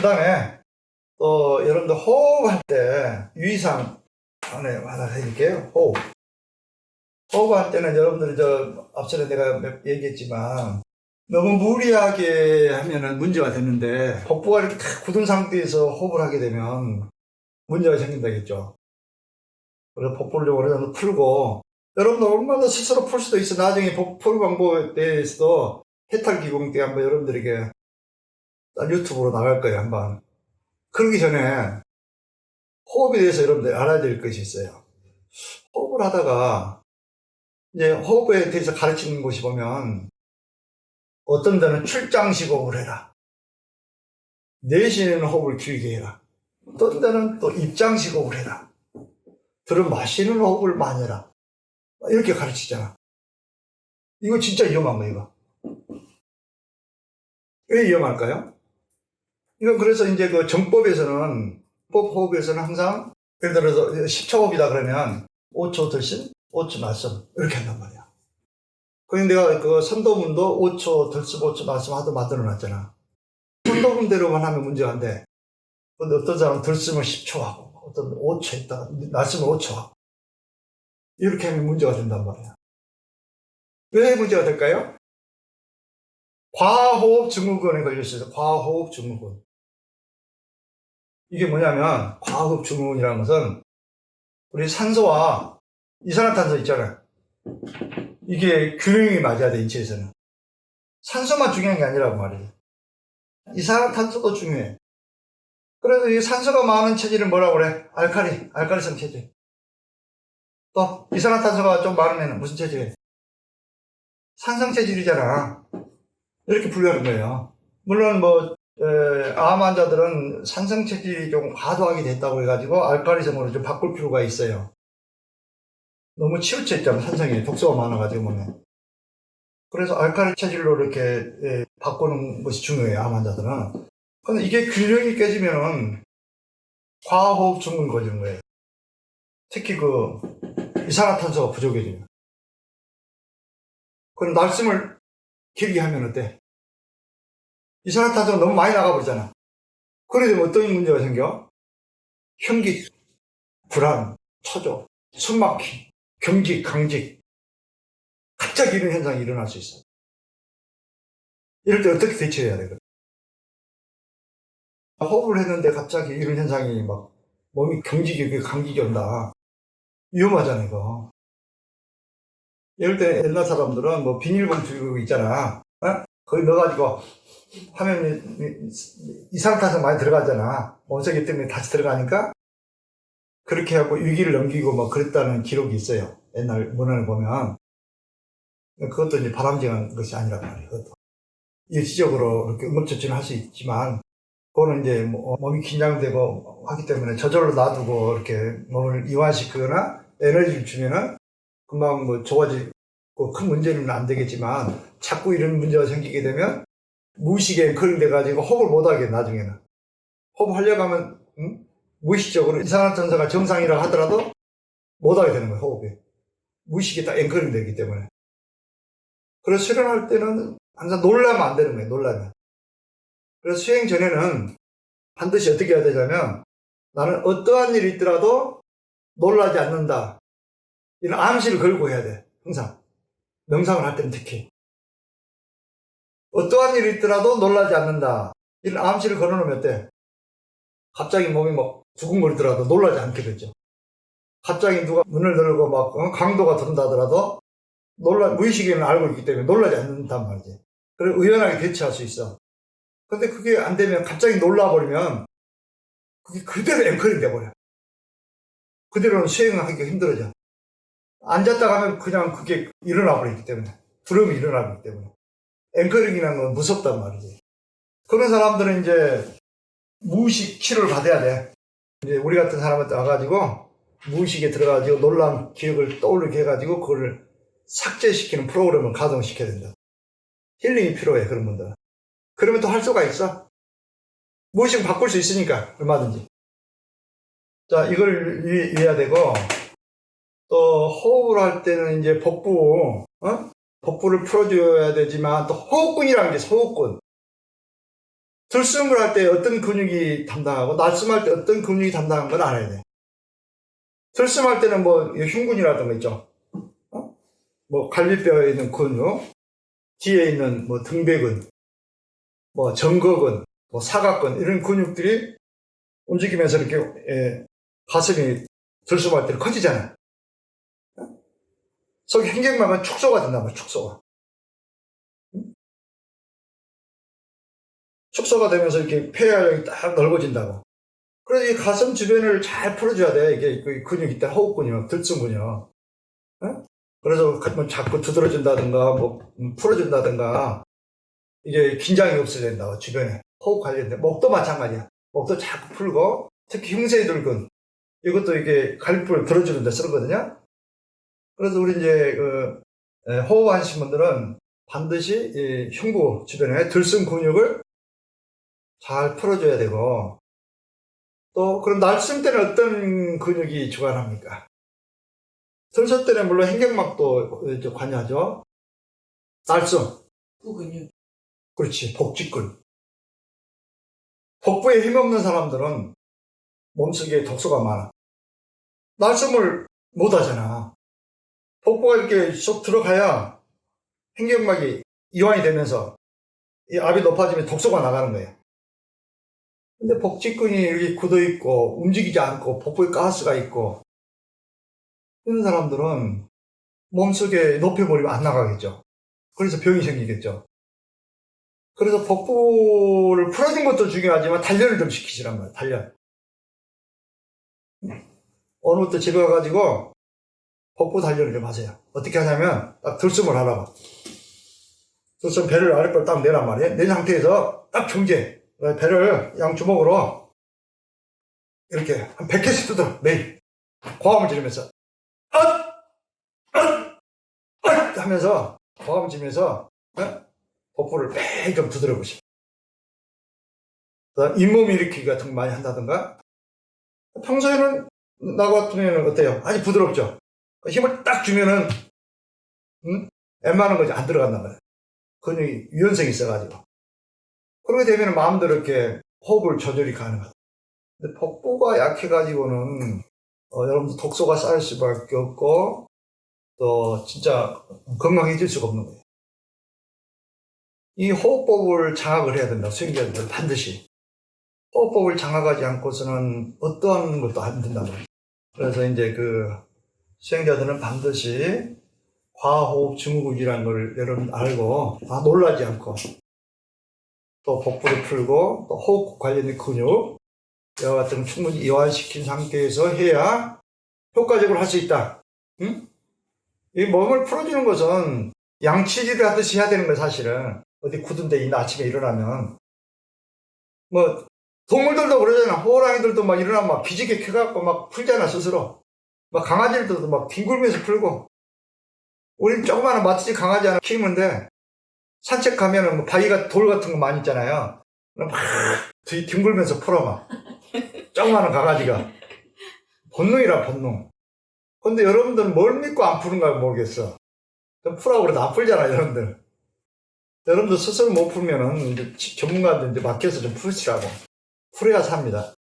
그 다음에 또 여러분들 호흡할 때 유의사항 안에 하나 해드릴게요. 호흡. 호흡할 때는 여러분들이 저 앞전에 내가 몇- 얘기했지만 너무 무리하게 하면은 문제가 되는데 복부가 이렇게 탁 굳은 상태에서 호흡을 하게 되면 문제가 생긴다겠죠. 그래서 복부를 좀 어느 정도 풀고 여러분들 얼마나 스스로 풀 수도 있어. 나중에 복부 방법에 대해서도 해탈 기공 때 한번 여러분들에게 유튜브로 나갈 거예요. 한번. 그러기 전에 호흡에 대해서 여러분들 알아야 될 것이 있어요. 호흡을 하다가 이제 호흡에 대해서 가르치는 곳이 보면 어떤 데는 출장식 호흡을 해라. 내쉬는 호흡을 길게 해라. 어떤 데는 또 입장식 호흡을 해라. 들어 마시는 호흡을 많이 해라. 이렇게 가르치잖아. 이거 진짜 위험한 거야, 이거. 왜 위험할까요? 이건 그래서 이제 그 정법에서는, 법 호흡에서는 항상, 예를 들어서 10초 호흡이다 그러면 5초 들심, 5초 말씀, 이렇게 한단 말이야. 그런데 내가 그 선도문도 5초 들심, 5초 말씀 하도 만들어 놨잖아. 선도문대로만 하면 문제가 안 돼. 근데 어떤 사람은 들심을 10초 하고, 어떤 5초 했다가, 말씀을 5초 하고. 이렇게 하면 문제가 된단 말이야. 왜 문제가 될까요? 과호흡 증후군에 걸렸어요. 과호흡 증후군. 이게 뭐냐면, 과호흡 증후군이라는 것은, 우리 산소와 이산화탄소 있잖아요. 이게 균형이 맞아야 돼, 인체에서는. 산소만 중요한 게 아니라고 말이에요. 이산화탄소도 중요해. 그래서 이 산소가 많은 체질은 뭐라고 그래? 알칼리, 알칼리성 체질. 또, 이산화탄소가 좀 많으면 무슨 체질이에요? 산성 체질이잖아. 이렇게 분류하는 거예요. 물론 뭐, 에, 암 환자들은 산성 체질이 좀 과도하게 됐다고 해가지고 알칼리성으로 좀 바꿀 필요가 있어요. 너무 치우쳐 있잖아, 산성이. 독소가 많아가지고 몸에. 그래서 알칼리 체질로 이렇게 예, 바꾸는 것이 중요해요, 암 환자들은. 근데 이게 균형이 깨지면은 과호흡 증후군이 걸리는 거예요. 특히 그 이산화탄소가 부족해지면. 그럼 날숨을 길게 하면 어때? 이산화탄소가 너무 많이 나가버리잖아. 그래 되면 어떤 문제가 생겨? 현기, 불안, 초조, 숨막힘, 경직, 강직. 갑자기 이런 현상이 일어날 수 있어. 이럴 때 어떻게 대처해야 돼? 호흡을 했는데 갑자기 이런 현상이 막 몸이 경직이, 감기가 온다. 위험하잖아, 이거. 이럴 때 옛날 사람들은 뭐 비닐봉투 있잖아. 어? 거기 넣어가지고 하면 이산화탄소 많이 들어가잖아. 원석이 때문에 다시 들어가니까 그렇게 하고 위기를 넘기고 막 그랬다는 기록이 있어요. 옛날 문헌을 보면. 그것도 이제 바람직한 것이 아니란 말이에요. 그것도. 일시적으로 이렇게 응급처치는 할수 있지만 그거는 이제 뭐 몸이 긴장되고 하기 때문에 저절로 놔두고 이렇게 몸을 이완시키거나 에너지를 주면은 금방 뭐 좋아지고 큰 문제는 안 되겠지만 자꾸 이런 문제가 생기게 되면 무의식에 걸려가지고 호흡을 못하게 나중에는. 호흡 하려고 하면 응? 무의식적으로 이산화탄소가 정상이라고 하더라도 못하게 되는 거예요 호흡이. 무의식에 딱 앵커링 되기 때문에. 그래서 수련할 때는 항상 놀라면 안 되는 거예요 놀라면. 그래서 수행 전에는 반드시 어떻게 해야 되냐면 나는 어떠한 일이 있더라도 놀라지 않는다. 이런 암시를 걸고 해야 돼 항상. 명상을 할 때는 특히 어떠한 일이 있더라도 놀라지 않는다. 이런 암시를 걸어놓으면 어때? 갑자기 몸이 막 두근거리더라도 놀라지 않게 되죠. 갑자기 누가 문을 열고 막 어? 강도가 든다 하더라도 놀라 무의식에는 알고 있기 때문에 놀라지 않는단 말이지. 그래 의연하게 대처할 수 있어. 근데 그게 안 되면 갑자기 놀라버리면 그게 그대로 앵커링 돼버려. 그대로는 수행을 하기가 힘들어져. 앉았다 가면 그냥 그게 일어나 버리기 때문에. 두려움이 일어나 버리기 때문에 앵커링이라는 건 무섭단 말이지. 그런 사람들은 이제 무의식 치료를 받아야 돼. 이제 우리 같은 사람한테 와가지고 무의식에 들어가지고 놀란 기억을 떠올리게 해가지고 그걸 삭제시키는 프로그램을 가동시켜야 된다. 힐링이 필요해 그런 분들은 그러면 또 할 수가 있어. 무의식 바꿀 수 있으니까 얼마든지. 자 이걸 이- 이해해야 되고 또 호흡을 할 때는 이제 복부, 어? 복부를 풀어줘야 되지만 또 호흡근이라는 게 있어, 호흡근. 들숨을 할 때 어떤 근육이 담당하고 날숨할 때 어떤 근육이 담당한 건 알아야 돼. 들숨할 때는 뭐 흉근이라든가 있죠. 어? 뭐 갈비뼈에 있는 근육, 뒤에 있는 뭐 등배근, 뭐 정거근, 뭐 사각근 이런 근육들이 움직이면서 이렇게 예, 가슴이 들숨할 때 커지잖아 요. 속 행경막은 축소가 말이야, 축소가. 축소가 되면서 이렇게 폐활량이 딱 넓어진다고. 그래서 이 가슴 주변을 잘 풀어줘야 돼. 이게 그 근육 있다, 호흡 근육, 들숨 근육. 어? 그래서 뭐 자꾸 두드러진다든가, 뭐 음, 풀어준다든가, 이게 긴장이 없어야 된다고, 주변에. 호흡 관련된. 목도 마찬가지야. 목도 자꾸 풀고, 특히 흉쇄 들근. 이것도 이게 갈비뼈를 들어주는 데 쓰거든요. 그래서 우리 이제 그 에, 호흡하시는 분들은 반드시 이 흉부 주변에 들숨 근육을 잘 풀어줘야 되고 또 그럼 날숨 때는 어떤 근육이 주관합니까? 들숨 때는 물론 행경막도 관여하죠. 날숨, 후근육. 그렇지 복직근. 복부에 힘없는 사람들은 몸속에 독소가 많아. 날숨을 못 하잖아. 복부가 이렇게 쏙 들어가야 행경막이 이완이 되면서 이 압이 높아지면 독소가 나가는 거예요. 근데 복직근이 이렇게 굳어 있고 움직이지 않고 복부에 가스가 있고 이런 사람들은 몸속에 높여버리면 안 나가겠죠. 그래서 병이 생기겠죠. 그래서 복부를 풀어준 것도 중요하지만 단련을 좀 시키시란 말이에요. 단련. 것도 집에 가가지고 복부 단련을 좀 하세요. 어떻게 하냐면 딱 들숨을 하라고. 들숨 배를 아랫배로 딱 내란 말이에요. 낸 상태에서 딱 중재. 배를 양주먹으로 이렇게 한 100개씩 뜯어 매일 고함을 지르면서 엇! 엇! 엇! 하면서 고함을 지르면서 어? 복부를 매일 좀 두드려 보시고 잇몸 일으키기 같은 거 많이 한다든가 평소에는 나 같으면 어때요? 아주 부드럽죠? 힘을 딱 주면은, 응? 웬만한 거지 안 들어간단 말이야. 근육이 유연성이 있어가지고. 그렇게 되면 마음대로 이렇게 호흡을 조절이 가능하다. 근데 복부가 약해가지고는, 어, 여러분들 독소가 쌓일 수밖에 없고, 또 진짜 건강해질 수가 없는 거예요. 이 호흡법을 장악을 해야 된다, 수행자들 반드시. 호흡법을 장악하지 않고서는 어떠한 것도 안 된단 말이에요. 그래서 이제 그, 수행자들은 반드시 과호흡 증후군이라는 걸 여러분 알고 다 놀라지 않고 또 복부를 풀고 또 호흡 관련된 근육 이와 같은 걸 충분히 이완시킨 상태에서 해야 효과적으로 할 수 있다. 응? 이 몸을 풀어주는 것은 양치질을 하듯이 해야 되는 거야 사실은 어디 굳은 데 있나 아침에 일어나면 뭐 동물들도 그러잖아 호랑이들도 막 일어나면 막 기지개 켜갖고 막 풀잖아 스스로 막 강아지들도 막 뒹굴면서 풀고. 우리 조그마한 마티즈 강아지 하나 키우는데 산책 가면은 뭐 바위가 돌 같은 거 많이 있잖아요. 막 뒤- 뒹굴면서 풀어 막. 조그마한 강아지가. 본능이라 본능. 근데 여러분들은 뭘 믿고 안 푸는가 모르겠어. 좀 풀라고 그래도 안 풀잖아 여러분들. 여러분들 스스로 못 풀면은 이제 지- 전문가한테 이제 맡겨서 좀 풀시라고. 풀어야 삽니다